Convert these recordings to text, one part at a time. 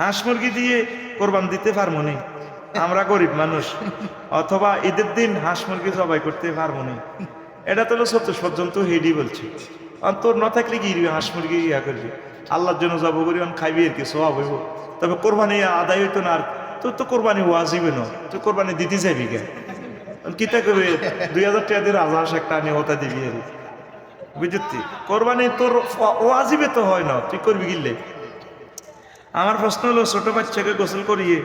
হাঁস মুরগি দিয়ে কোরবান দিতে পারব নি। আমরা গরিব মানুষ। অথবা ঈদের দিন হাঁস মুরগি জবাই করতে পারব নি। এটা তো সত্য পর্যন্ত হেডি বলছে। তোর না থাকলে কি হাঁস মুরগি ইয়া করবি? আল্লাহর জন্য যাব করি খাইবি আর কি সব হইব। তবে কোরবানি আদায় হইতো না আর তোর তো কোরবানি ওয়াজিবে না। তুই কোরবানি দিতে যাবি কেন? কিতা করবে দুই হাজার টাকা দিয়ে রাজহাঁস একটা আনি, ওটা দিবি আর বুঝতি কোরবানি তোর ওয়াজিবে তো হয় না। তুই করবি গিললে আমার প্রশ্ন হলো, ছোটো বাচ্চাকে গোসল করিয়ে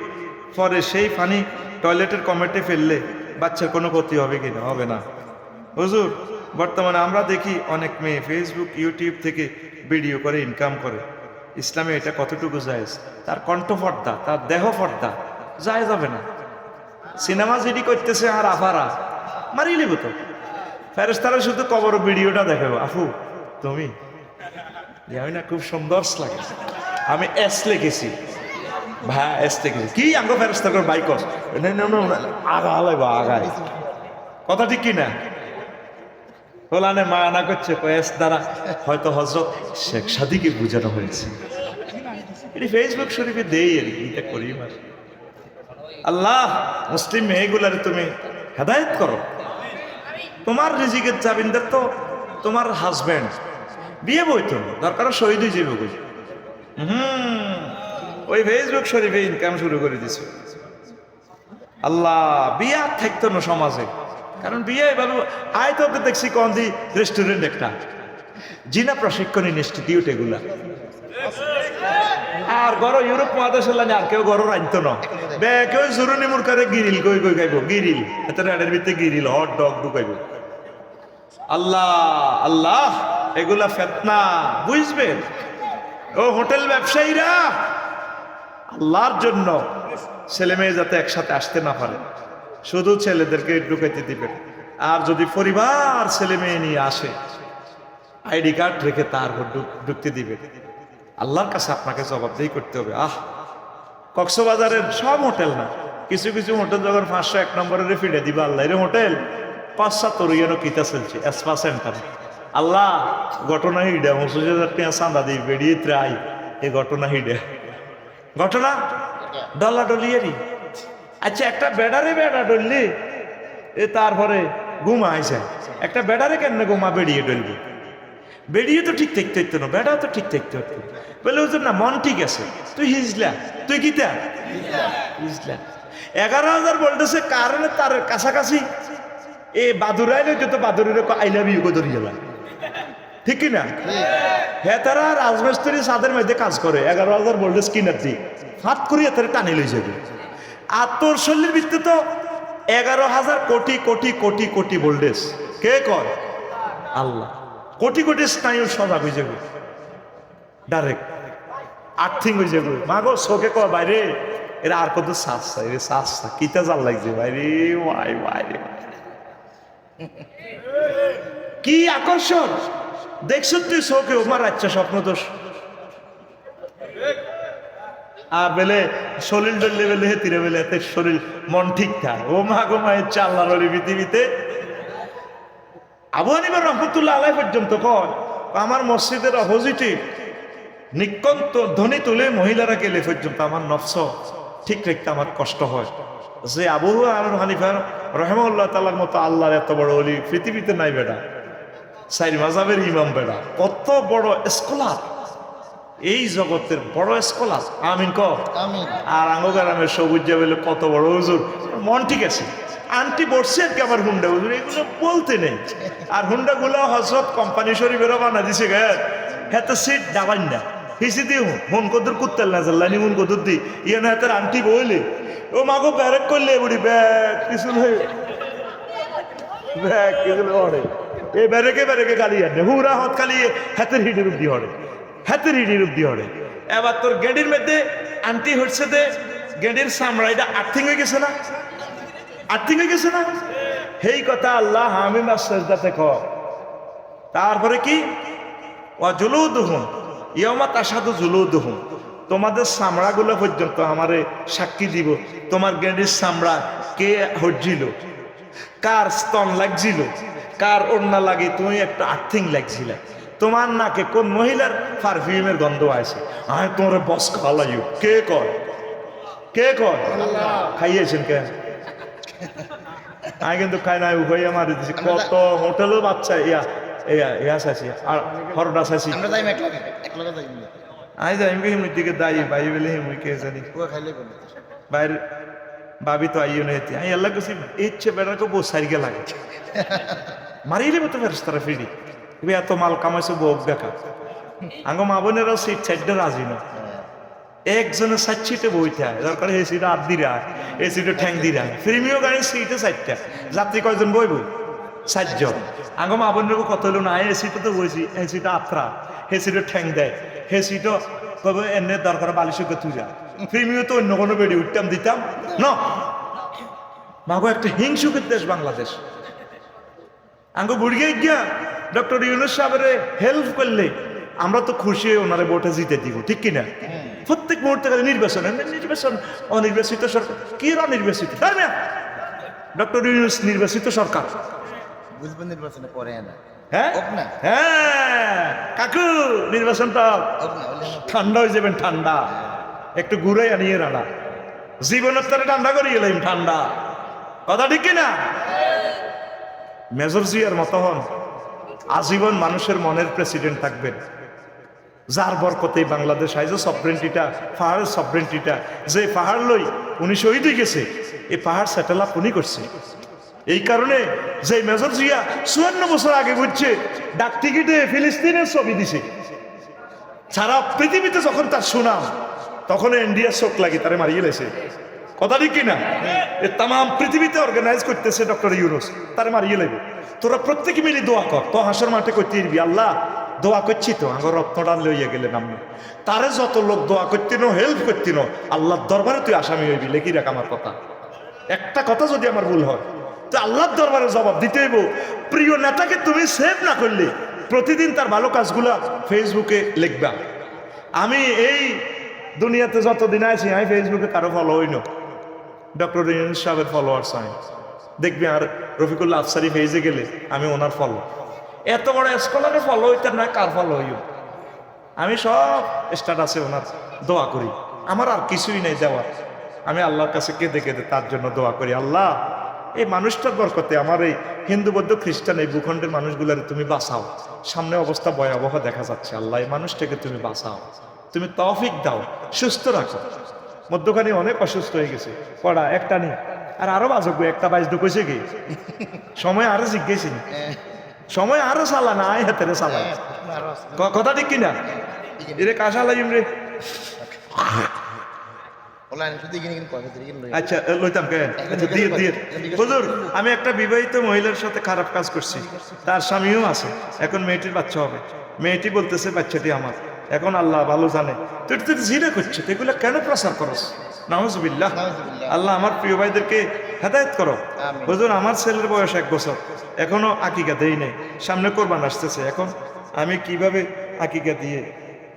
পরে সেই পানি টয়লেটের কমেটে ফেললে বাচ্চার কোনো ক্ষতি হবে কি না? হবে না। হুজুর, বর্তমানে আমরা দেখি অনেক মেয়ে ফেসবুক ইউটিউব থেকে ভিডিও করে ইনকাম করে। ইসলামে এটা কতটুকু জায়েজ? তার কণ্ঠ ফর্দা তার দেহ ফর্দা যায় যাবে না। সিনেমা যেটি করতেছে আর আফারা মারি লিব তো। ফেরেস্তারা শুধু কবর ভিডিওটা দেখাবো আফু, তুমি? আমি না খুব সুন্দর লাগে। আমি এস লিখেছি। ভাই এস লিখেছি। কি আঙ্গ ফেরস্তা করে বাইক আগা লাগবো আগায়। কথা ঠিক কি না? ওলানে মানা করছে কয়েস দ্বারা হয়তো হজরত শেখ সাদিকে বোঝানো হয়েছে। এটি ফেসবুক শরীফে দেই আর কি এটা করি আল্লাহ, মুসলিম মেয়েগুলার তুমি হেদায়ত করো। তোমার রিজিকের জাবিনদার তো তোমার হাজব্যান্ড বিয়ে বইতো দরকার শহীদ যাবে বুঝি ওই ফেসবুক শরীফে ইনকাম শুরু করে দিছে। আল্লাহ, বিয়ে থাকতো না সমাজে। কারণ বিয়ে এভাবে, আয় তো দেখছি কোন দি রেস্টুরেন্ট একটা। জিনা প্রশিক্ষণ ইনস্টিটিউট এগুলা। আর গড় ইউরোপ মহাদেশের লাগে আর কেউ গড় রাখতো না। বে, কেউ জরুরি মুরকারে গিরিল কই কই খাইব? গিরিল এত রাডের ভিতরে গিরিল হট ডগ ঢুকাইব আল্লাহ আল্লাহ, এগুলা ফেতনা। বুঝবেন ও হোটেল ব্যবসায়ীরা, আল্লাহর জন্য ছেলে মেয়ে যাতে একসাথে আসতে না পারে, শুধু ছেলেদেরকে ঢুকাইতে দিবেন আর যদি পরিবার ছেলে মেয়ে নিয়ে আসে, আইডি কার্ড রেখে তার ঢুক- ঢুকতে দিবে। আল্লাহর কাছে আপনাকে জবাবদেহি করতে হবে। আহ, কক্সবাজারের সব হোটেল না, কিছু কিছু হোটেল যখন পাঁচশো এক নম্বরের ফিরে দিবা আল্লাহ হোটেল, পাঁচ সাত তরুয়ানো কিতা চলছে, এসপা সেন্টার। আল্লাহ, ঘটনা হিডে মুসুজ হাজার টাকা দিই বেরিয়ে ত্রাই এই ঘটনা হিডে। ঘটনা? ডলা ডলিয়ারি আচ্ছা একটা বেডারে বেডা ডললি, এ তারপরে ঘুমা আইসে একটা বেডারে কেন ঘুমা বেরিয়ে ডলবি? বেরিয়ে তো ঠিক থাকতে হতো না বেড়াও তো ঠিক থাকতে হতো বলে, হুজুর, না, মন ঠিক আছে। তুই হিজলা, তুই কিতা হিজলা। এগারো হাজার বলতেছে, কারণে তার কাছাকাছি, এ বাদুরাইলে যত বাদুরের আই লাভ ধরিয়ে ঠিক না হ্যাঁ তারা রাজমিস্ত্রি সাদের মধ্যে কাজ করে। এগারো হাজার ভোল্টেজ কিনার দি। হাত করিয়া তারা টানি লই যাবে। আর তোর শরীরের ভিত্তি তো এগারো হাজার কোটি কোটি কোটি কোটি ভোল্টেজ। কে কর আল্লাহ। কোটি কোটি স্নায়ু সজাগ হয়ে যাবে। ডাইরেক্ট আর্থিং হয়ে যাবে। মাগো চোখে কয় বাইরে এরা আর কত শ্বাস চাই রে শ্বাস কিতা জাল লাগছে বাইরে ভাই বাইরে কি আকর্ষণ? দেখছ তুই চোখে ওমার আচ্ছা স্বপ্ন দোষ। আর বেলে শরীর ডললে বেলে, হেতিরে বেলে, এতে শরীর মন ঠিক থাকে। ও মা গো মায়ের চাল্লার ওই পৃথিবীতে। আবু হানিফা রহমতুল্লাহ আলাই পর্যন্ত কয়, আমার মসজিদের অপোজিটে নিকন্ত ধ্বনি তুলে মহিলারা গেলে পর্যন্ত আমার নফস ঠিক রাখতে আমার কষ্ট হয়। যে আবু আর হানিফা রহমুল্লাহ তালার মতো আল্লাহর এত বড় অলি পৃথিবীতে নাই বেটা। সাইর মাজাবের ইমাম বেড়া। কত বড় স্কলার এই জগতের বড় স্কলার আমিন ক আর আঙ্গগ্রামের সবুজ বলে কত বড় হুজুর। মন ঠিক আছে? আন্টি বসছে আর কি আমার হুন্ডা হুজুর এগুলো বলতে নেই। আর হুন্ডা গুলো হজরত কোম্পানি শরীফেরও বানা দিছে গে। হ্যাঁ তো সিট ডাবাই না। হিসি দিয়ে হুন হুন কদুর কুত্তাল না জাল্লানি হুন কদুর দি। ইয়ে না হাতের আন্টি বইলে। ও মাগো ব্যারেক করলে বুড়ি ব্যাগ কিছু ব্যাগ কিছু হরে এই ব্যারেকে ব্যারেকে গালি আনে হুরা হত খালি হাতের হিডির উব্দি হরে হাতের হিডির উব্দি হরে এবার তোর গেডির মধ্যে আন্টি হচ্ছে দে গেডির সামরা এটা আর্থিং হয়ে গেছে না? আর্থিং হয়ে গেছে না? সেই কথা আল্লাহ আমি মাসাতে ক তারপরে কি? ও জুলুদুহুম ইয়মা তাসাদু জুলুদুহুম। তোমাদের চামড়াগুলো পর্যন্ত আমারে সাক্ষী দিব। তোমার গেন্ডির চামড়া কে হজ্জিল? কার স্তন লাগছিল কার ওড়না লাগে? তুমি একটা আর্থিং লাগছিল। তোমার নাকে কোন মহিলার পারফিউমের গন্ধ আছে আয় তোমার বস খাওয়ালাইও কে কর কে কর খাইয়েছেন কে? আমি কিন্তু খাই নাই উভয়ে মারি দিছি। কত হোটেলও বাচ্চা ইয়া ইয়া ইয়া চাইছি আর হরডা চাইছি আমরা যাই লাগে লাগে আমি হিমুর দিকে দাই বাই বলে হিমুই কে জানি। কোন? বাইরে ভাবি তো আইও না হেতি আমি আল্লাহ কাছে ইচ্ছে বেড়াকে বউ সারিকে লাগে মারিলে তো ফেরস্তারা ফিরি। এবার এত মাল কামাইছে, বউ দেখা আঙ্গ মা বোনেরা সিট সাইডটা রাজি না। একজনের সাইড সিটে বইতে হয় দরকার এই সিটে দিয়ে রায় এই সিটে ঠ্যাং দিয়ে রায় প্রিমিয় গাড়ির সিটে সাইডটা। যাত্রী কয়জন বইব? সাতজন আঙ্গ মা বোনের কত হলো না, এই সিটে তো বইছি, এই সিটে আত্রা হে সিটে ঠ্যাং দেয়, হে সিটও কবে এনে দরকার বালিশকে তুজা প্রিমিয় তো অন্য কোনো বেড়ে উঠতাম, দিতাম, ন? মাগো একটা হিংসুকের দেশ, বাংলাদেশ। আঙ্গ বুড়িয়ে গিয়া ডক্টর ইউনুস সাহেবের হেল্প করলে আমরা তো খুশি হয়ে ওনারে ভোটে জিতে দিব ঠিক কিনা? প্রত্যেক মুহূর্তে নির্বাচন নির্বাচন অনির্বাচিত সরকার কি অনির্বাচিত? তাই না? ডক্টর ইউনুস নির্বাচিত সরকার। বুঝবেন নির্বাচনে পরে না। হ্যাঁ? হ্যাঁ। কাকু নির্বাচনটা। ঠান্ডা হয়ে যাবেন ঠান্ডা। একটু ঘুরে আনিয়ে রানা জীবনের তারে ঠান্ডা ঠান্ডা। কথা ঠিক কিনা? মেজর জিয়ার মতো হন আজীবন মানুষের মনের প্রেসিডেন্ট থাকবেন। যার বরকতেই বাংলাদেশ আইজ সফরেন্টিটা পাহাড়ের সফরেন্টিটা যে পাহাড় লই উনি শহীদ হয়ে গেছে এই পাহাড় সেটেল আপ উনি করছে। এই কারণে যে মেজর জিয়া চুয়ান্ন বছর আগে বুঝছে, ডাক টিকিটে ফিলিস্তিনের ছবি দিছে। সারা পৃথিবীতে যখন তার সুনাম তখন ইন্ডিয়ার শোক লাগে তারে মারিয়ে লেছে। কথা ঠিক কিনা? তাম পৃথিবীতে অর্গানাইজ করতেছে ডক্টর ইউরোস তারে মারিয়ে লাগবে তোরা প্রত্যেকে মিলে দোয়া কর। তো হাসর মাঠে করতে দিবি আল্লাহ, দোয়া করছি তো, আমার রত্নটা লইয়া গেলেন আমি তারে যত লোক দোয়া করতিন হেল্প করতিন, আল্লাহর দরবারে তুই আসামি হইবি। লেখি রাখ আমার কথা। একটা কথা যদি আমার ভুল হয়, তো আল্লাহর দরবারে জবাব দিতে প্রিয় নেতাকে তুমি সেভ না করলে, প্রতিদিন তার ভালো কাজগুলা ফেসবুকে লিখবা। আমি এই দুনিয়াতে যতদিন আছি, আমি ফেসবুকে কারও ফলো হই না। ডক্টর ইউনুস সাহেবের ফলোয়ার্স আমি দেখবি আর রফিকুল্লাহ আফসারি ফেজে গেলে আমি ওনার ফলো এত বড় স্কলারের ফলো হইতে না কার ফলো হইও আমি সব স্ট্যাটাসে ওনার দোয়া করি। আমার আর কিছুই নেই দেওয়ার। আমি আল্লাহর কাছে কেঁদে কেঁদে তার জন্য দোয়া করি, আল্লাহ, এই মানুষটার বরকতে আমার এই হিন্দু, বৌদ্ধ, খ্রিস্টান এই ভূখণ্ডের মানুষগুলারে তুমি বাঁচাও। সামনে অবস্থা ভয়াবহ দেখা যাচ্ছে, আল্লাহ, এই মানুষটাকে তুমি বাঁচাও। তুমি তৌফিক দাও, সুস্থ রাখো। মধ্যখানে অনেক অসুস্থ হয়ে গেছে। পড়া একটা নেই। আর আরও বাজক একটা বাইশ ঢুকেছে কি? সময় আরও জিজ্ঞেসি সময় আরও চালা না আয় আছে। ক- কথা ঠিক কিনা? এরে কাঁসা লাগিম রে আচ্ছা লইতাম আচ্ছা দিয়ে দিয়ে। হুজুর আমি একটা বিবাহিত মহিলার সাথে খারাপ কাজ করছি। তার স্বামীও আছে। এখন মেয়েটির বাচ্চা হবে। মেয়েটি বলতেছে বাচ্চাটি আমার। এখন আল্লাহ ভালো জানে। তুই তুই জিরে করছে তো এগুলো কেন প্রচার করস নাউজুবিল্লাহ। আল্লাহ আমার প্রিয় ভাইদেরকে হেদায়ত করো। হুজুর আমার ছেলের বয়স এক বছর। এখনও আকিকা দেই নেই। সামনে কোরবান আসতেছে। এখন আমি কীভাবে আকিকা দিয়ে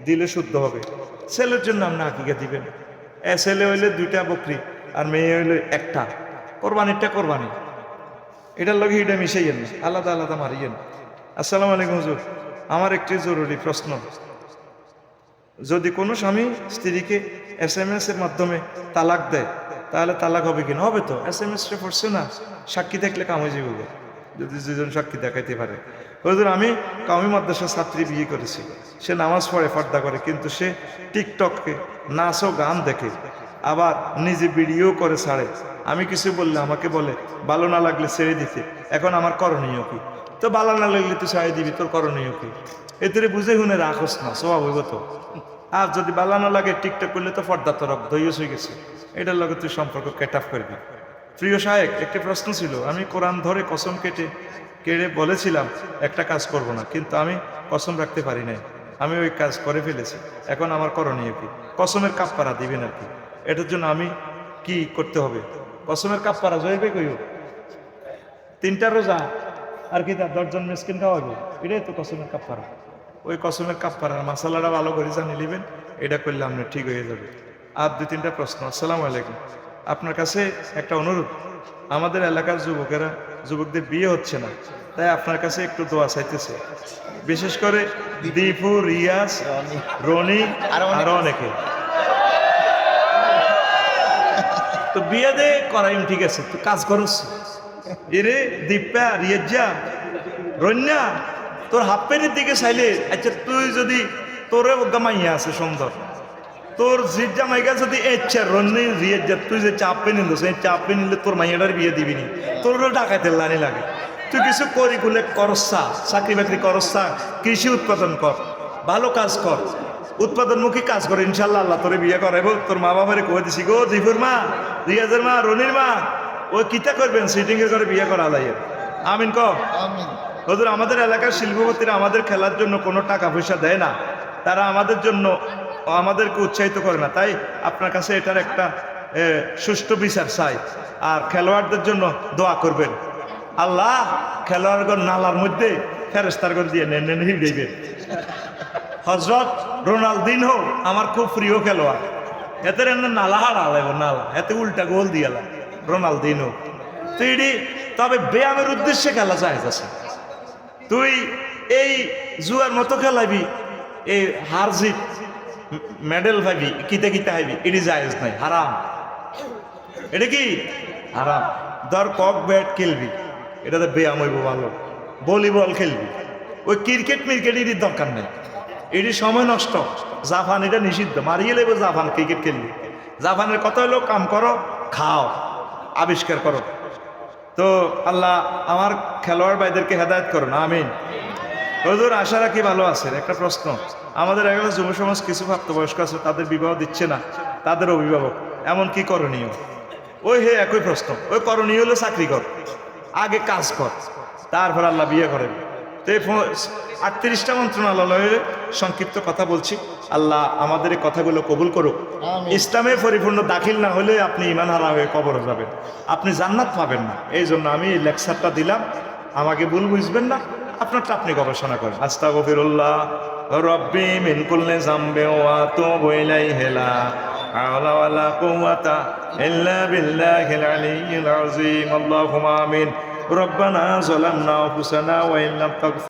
দিলে শুদ্ধ হবে? ছেলের জন্য আপনি আকিকা দিবেন। এ ছেলে হইলে দুইটা বকরি আর মেয়ে হইলে একটা। কোরবানিরটা কোরবানি। এটার লগে এটা মিশাইয়েন। আলাদা আলাদা মারিয়েন। আসসালামু আলাইকুম হুজুর। আমার একটি জরুরি প্রশ্ন। যদি কোনো স্বামী স্ত্রীকে এস এম এর মাধ্যমে তালাক দেয়, তাহলে তালাক হবে কিনা হবে তো। এস এম এস রে পড়ছে না, সাক্ষী দেখলে কামে যাবে যদি দুজন সাক্ষী দেখাইতে পারে। হুজুর, আমি কামি মাদ্রাসার ছাত্রী বিয়ে করেছি। সে নামাজ পড়ে, পর্দা করে, কিন্তু সে টিকটককে নাচ ও গান দেখে। আবার নিজে ভিডিও করে ছাড়ে। আমি কিছু বললে, আমাকে বলে, ভালো না লাগলে ছেড়ে দিতে। এখন আমার করণীয় কি? তো ভালো না লাগলে তুই ছাড়ে দিবি, তোর করণীয় কি? এতে বুঝে শুনে রাখস না, স্বভাব তো। আর যদি ভালো না লাগে, টিকটক করলে তো পর্দা তরক দইয়স হয়ে গেছে। এটার লগে তুই সম্পর্ক কেট আপ করবি। প্রিয় সাহেব, একটি প্রশ্ন ছিল। আমি কোরআন ধরে কসম কেটে, কেড়ে বলেছিলাম, একটা কাজ করব না, কিন্তু আমি কসম রাখতে পারি নাই। আমি ওই কাজ করে ফেলেছি। এখন আমার করণীয় কি? কসমের কাপ্পারা দিবেন আর কি? এটার জন্য আমি কি করতে হবে? কসমের কাপ্পারা জয়বে কইও তিনটা রোজা আর কি তার দশজন মিসকিন খাওয়াবে? এটাই তো কসমের কাপ্পারা ওই কসমের কাপ্পারা মশালাটা ভালো করে জানিয়ে নেবেন এটা করলে আপনার ঠিক হয়ে যাবে। আর দুই তিনটা প্রশ্ন। আসসালামু আলাইকুম। আপনার কাছে একটা অনুরোধ। আমাদের এলাকার যুবকেরা যুবকদের বিয়ে হচ্ছে না তাই আপনার কাছে একটু দোয়া চাইতেছে। বিশেষ করে দীপু রিয়াজ রনি আরও অনেকে। আরও অনেকে। তো বিয়ে দে করাইম ঠিক আছে। তুই কাজ করস। এরে দীপা রিয়াজা রন্যা তোর হাফ প্যান্টের দিকে চাইলে আচ্ছা তুই যদি তোরে গামাইয়া আছে সুন্দর, তোর জির জামাইগা যদি ইচ্ছা রন্নি রিয়াজা তুই যে চাপ নিল, সেই চাপ নিলে তোর মাইয়াটার বিয়ে দিবি নি। তোরও ডাকাইতে লানি লাগে। তুই কিছু করি কুলে করসা, চাকরি বাকরি করসা, কৃষি উৎপাদন কর, ভালো কাজ কর, উৎপাদনমুখী কাজ করে, ইনশাল্লাহ আল্লাহ তোরে বিয়ে করাইব। তোর মা বাবারে কয়ে দিছি গো দীপুর মা, রিয়াজের মা, রনির মা, ওই কিতা করবেন সিটিং এর করে বিয়ে করা লাইয়ের আমিন ক আমিন। হজুর, আমাদের এলাকার শিল্পপতিরা আমাদের খেলার জন্য কোনো টাকা পয়সা দেয় না। তারা আমাদের জন্য আমাদেরকে উৎসাহিত করে না। তাই আপনার কাছে এটার একটা সুষ্ঠু বিচার চাই। আর খেলোয়াড়দের জন্য দোয়া করবেন। আল্লাহ খেলোয়াড়গণ নালার মধ্যে ফেরেস্তার করে দিয়ে নেন নেন হিড়েবেন হজরত রোনালদিনহো আমার খুব প্রিয় খেলোয়াড়। এতে নালা হারা লাগব, নালা। এতে উল্টা গোল দিয়ালা রোনালদিনহো। তো এটি তবে ব্যায়ামের উদ্দেশ্যে খেলা চাইতেছে তুই এই জুয়ার মতো খেলাবি এই হার জিত মেডেল পাবি, কিতে কিতে হাইবি, এটি জায়েজ নাই হারাম। এটা কি? হারাম। ধর কক ব্যাট খেলবি, এটাতে ব্যায়াম হইব ভালো। ভলিবল খেলবি। ওই ক্রিকেট মিরকেট এটির দরকার নেই। এটি সময় নষ্ট। জাপান এটা নিষিদ্ধ। মারিয়ে লেবে জাপান ক্রিকেট খেলবি। জাপানের কথা হলো, কাম করো, খাও, আবিষ্কার করো। তো আল্লাহ আমার খেলোয়াড় ভাইদেরকে হেদায়ত করুন, আমিন। হজুর, আশা রাখি ভালো আছেন, একটা প্রশ্ন। আমাদের এখানে যুব সমাজ কিছু প্রাপ্তবয়স্ক আছে, তাদের বিবাহ দিচ্ছে না, তাদের অভিভাবক, এমন কি করণীয়? ওই হে একই প্রশ্ন, ওই করণীয় হলে চাকরি কর, আগে কাজ কর, তারপর আল্লাহ বিয়ে করেন। তো এই আটত্রিশটা মন্ত্রণালয়ে সংক্ষিপ্ত কথা বলছি। আল্লাহ আমাদের এই কথাগুলো কবুল করুক। ইসলামে পরিপূর্ণ দাখিল না হলে আপনি ইমান হারা হয়ে কবর যাবেন। আপনি জান্নাত পাবেন না। এই জন্য আমি লেকচারটা দিলাম। আমাকে ভুল বুঝবেন না। আপনারটা আপনি গবেষণা করেন। আস্তাগফিরুল্লাহ। রব্বি মিন কুল্লি জামবি ওয়া তুবু ইলাইহি লা হাওলা ওয়ালা কুওয়াতা ইল্লা বিল্লাহিল আলিয়্যিল আযীম। আল্লাহুম্মা আমিন। ربنا ظلمنا أنفسنا وإن لم تغفر